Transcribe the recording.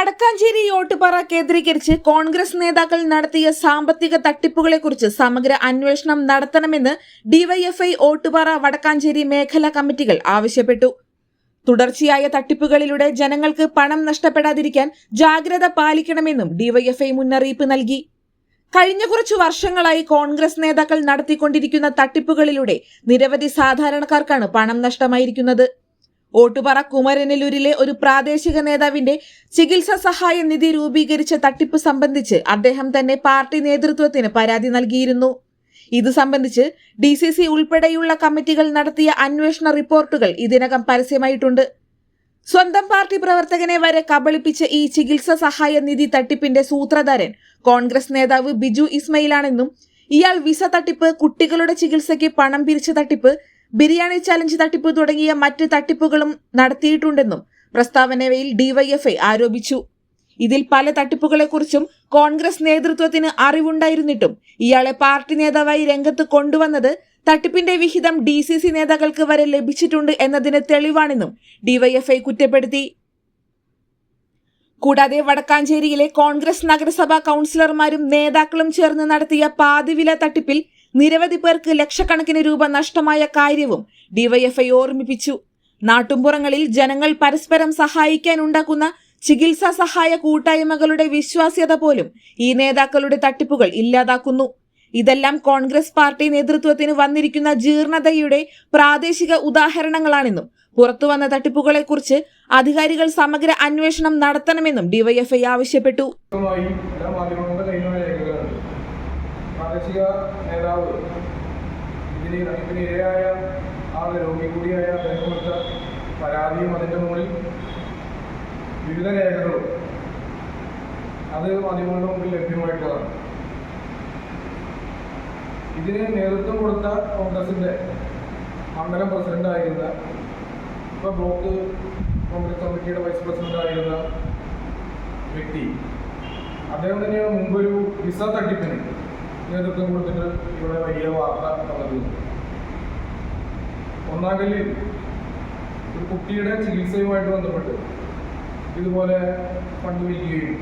വടക്കാഞ്ചേരി ഓട്ടുപാറ കേന്ദ്രീകരിച്ച് കോൺഗ്രസ് നേതാക്കൾ നടത്തിയ സാമ്പത്തിക തട്ടിപ്പുകളെക്കുറിച്ച് സമഗ്ര അന്വേഷണം നടത്തണമെന്ന് ഡിവൈഎഫ്ഐ ഓട്ടുപാറ വടക്കാഞ്ചേരി മേഖലാ കമ്മിറ്റികൾ ആവശ്യപ്പെട്ടു. തുടർച്ചയായ തട്ടിപ്പുകളിലൂടെ ജനങ്ങൾക്ക് പണം നഷ്ടപ്പെടാതിരിക്കാൻ ജാഗ്രത പാലിക്കണമെന്നും ഡിവൈഎഫ്ഐ മുന്നറിയിപ്പ് നൽകി. കഴിഞ്ഞ കുറച്ചു വർഷങ്ങളായി കോൺഗ്രസ് നേതാക്കൾ നടത്തിക്കൊണ്ടിരിക്കുന്ന തട്ടിപ്പുകളിലൂടെ നിരവധി സാധാരണക്കാർക്കാണ് പണം നഷ്ടമായിരിക്കുന്നത്. ഓട്ടുപാറ കുമരനല്ലൂരിലെ ഒരു പ്രാദേശിക നേതാവിന്റെ ചികിത്സാ സഹായ നിധി രൂപീകരിച്ച തട്ടിപ്പ് സംബന്ധിച്ച് അദ്ദേഹം തന്നെ പാർട്ടി നേതൃത്വത്തിന് പരാതി നൽകിയിരുന്നു. ഇത് സംബന്ധിച്ച് ഡി സി സി ഉൾപ്പെടെയുള്ള കമ്മിറ്റികൾ നടത്തിയ അന്വേഷണ റിപ്പോർട്ടുകൾ ഇതിനകം പരസ്യമായിട്ടുണ്ട്. സ്വന്തം പാർട്ടി പ്രവർത്തകനെ വരെ കബളിപ്പിച്ച ഈ ചികിത്സാ സഹായ നിധി തട്ടിപ്പിന്റെ സൂത്രധാരൻ കോൺഗ്രസ് നേതാവ് ബിജു ഇസ്മയിലാണെന്നും ഇയാൾ വിസ തട്ടിപ്പ് കുട്ടികളുടെ ചികിത്സയ്ക്ക് പണം പിരിച്ച തട്ടിപ്പ് ബിരിയാണി ചലഞ്ച് തട്ടിപ്പ് തുടങ്ങിയ മറ്റ് തട്ടിപ്പുകളും നടത്തിയിട്ടുണ്ടെന്നും പ്രസ്താവനയിൽ ഡിവൈഎഫ്ഐ ആരോപിച്ചു. ഇതിൽ പല തട്ടിപ്പുകളെക്കുറിച്ചും കോൺഗ്രസ് നേതൃത്വത്തിന് അറിവുണ്ടായിരുന്നിട്ടും ഇയാളെ പാർട്ടി നേതാവായി രംഗത്ത് കൊണ്ടുവന്നത് തട്ടിപ്പിന്റെ വിഹിതം ഡി സി സി നേതാക്കൾക്ക് വരെ ലഭിച്ചിട്ടുണ്ട് എന്നതിന് തെളിവാണെന്നും ഡിവൈഎഫ്ഐ കുറ്റപ്പെടുത്തി. കൂടാതെ വടക്കാഞ്ചേരിയിലെ കോൺഗ്രസ് നഗരസഭാ കൗൺസിലർമാരും നേതാക്കളും ചേർന്ന് നടത്തിയ പാതിവില തട്ടിപ്പിൽ നിരവധി പേർക്ക് ലക്ഷക്കണക്കിന് രൂപ നഷ്ടമായ കാര്യവും ഡിവൈഎഫ്ഐ ഓർമ്മിപ്പിച്ചു. നാട്ടുംപുറങ്ങളിൽ ജനങ്ങൾ പരസ്പരം സഹായിക്കാനുണ്ടാക്കുന്ന ചികിത്സാ സഹായ കൂട്ടായ്മകളുടെ വിശ്വാസ്യത പോലും ഈ നേതാക്കളുടെ തട്ടിപ്പുകൾ ഇല്ലാതാക്കുന്നു. ഇതെല്ലാം കോൺഗ്രസ് പാർട്ടി നേതൃത്വത്തിന് വന്നിരിക്കുന്ന ജീർണതയുടെ പ്രാദേശിക ഉദാഹരണങ്ങളാണെന്നും പുറത്തുവന്ന തട്ടിപ്പുകളെക്കുറിച്ച് അധികാരികൾ സമഗ്ര അന്വേഷണം നടത്തണമെന്നും ഡിവൈഎഫ്ഐ ആവശ്യപ്പെട്ടു. പ്രാദേശിക നേതാവ് ഇതിന് ഇതിന് ഇരയായ ആ രോഗി കൂടിയായ അദ്ദേഹം കൊടുത്ത പരാതിയും അതിന്റെ മുകളിൽ വിവിധ രേഖകളും. അത് മാധ്യമങ്ങളുടെ മുമ്പിൽ ലഭ്യമായിട്ടുള്ളതാണ്. ഇതിന് നേതൃത്വം കൊടുത്ത കോൺഗ്രസിന്റെ മണ്ഡലം പ്രസിഡന്റായിരുന്ന ഇപ്പോൾ ബ്ലോക്ക് കോൺഗ്രസ് കമ്മിറ്റിയുടെ വൈസ് പ്രസിഡന്റായിരുന്ന വ്യക്തി. അദ്ദേഹം തന്നെയാണ് മുമ്പൊരു വിസ തട്ടിപ്പിന് നേതൃത്വം കൊടുത്തിട്ട് ഇവിടെ വലിയ വാർത്ത നടന്നത് ഒന്നാകല്ലിൽ ഒരു കുട്ടിയുടെ ചികിത്സയുമായിട്ട് ബന്ധപ്പെട്ട് ഇതുപോലെ ഫണ്ട് വിൽക്കുകയും